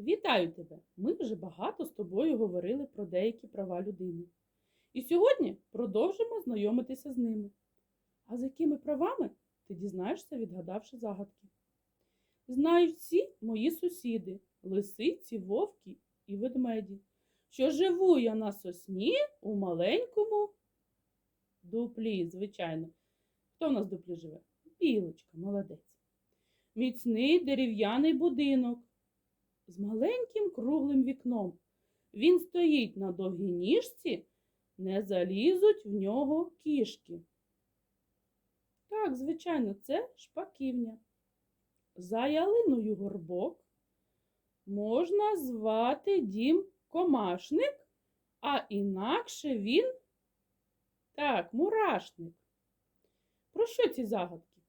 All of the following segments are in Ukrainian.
Вітаю тебе! Ми вже багато з тобою говорили про деякі права людини. І сьогодні продовжимо знайомитися з ними. А з якими правами ти дізнаєшся, відгадавши загадки? Знають всі мої сусіди, лисиці, вовки і ведмеді, що живу я на сосні у маленькому дуплі, звичайно. Хто в нас дуплі живе? Білочка, молодець. Міцний дерев'яний будинок з маленьким круглим вікном. Він стоїть на довгій ніжці, не залізуть в нього кішки. Так, звичайно, це шпаківня. За ялиною горбок можна звати дім комашник, а інакше він так, мурашник. Про що ці загадки?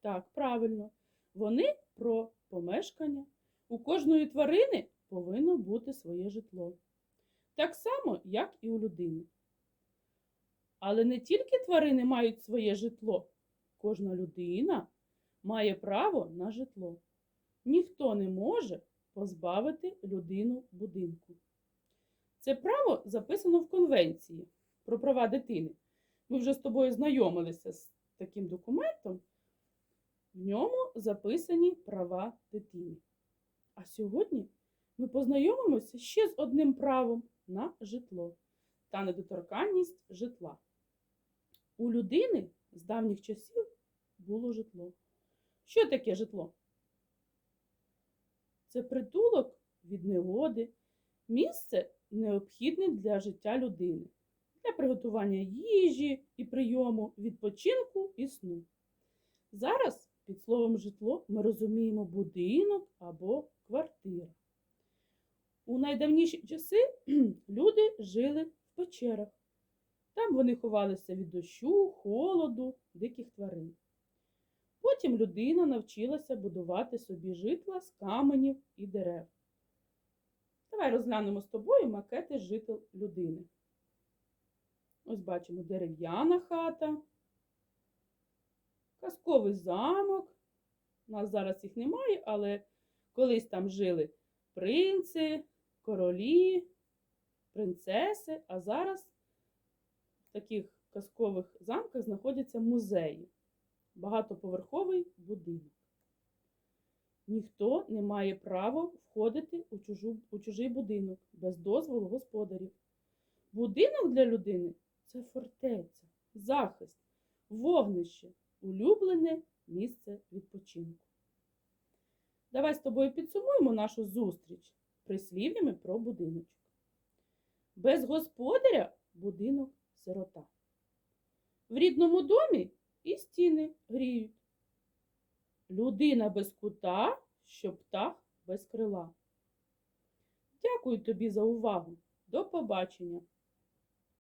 Так, правильно, вони про помешкання. У кожної тварини повинно бути своє житло. Так само, як і у людини. Але не тільки тварини мають своє житло, кожна людина має право на житло. Ніхто не може позбавити людину будинку. Це право записано в Конвенції про права дитини. Ми вже з тобою знайомилися з таким документом. В ньому записані права дитини. А сьогодні ми познайомимося ще з одним правом на житло та недоторканність житла. У людини з давніх часів було житло. Що таке житло? Це притулок від негоди, місце необхідне для життя людини, для приготування їжі і прийому, відпочинку і сну. Зараз під словом житло ми розуміємо будинок або квартира. У найдавніші часи люди жили в печерах. Там вони ховалися від дощу, холоду, диких тварин. Потім людина навчилася будувати собі житла з каменів і дерев. Давай розглянемо з тобою макети жител людини. Ось бачимо дерев'яна хата, казковий замок. У нас зараз їх немає, але колись там жили принци, королі, принцеси, а зараз в таких казкових замках знаходяться музеї, багатоповерховий будинок. Ніхто не має права входити у, чужу, у чужий будинок без дозволу господарів. Будинок для людини це фортеця, захист, вогнище, улюблене місце відпочинку. Давай з тобою підсумуємо нашу зустріч прислів'ями про будиночок. Без господаря будинок сирота. В рідному домі і стіни гріють. Людина без кута, що птах без крила. Дякую тобі за увагу. До побачення!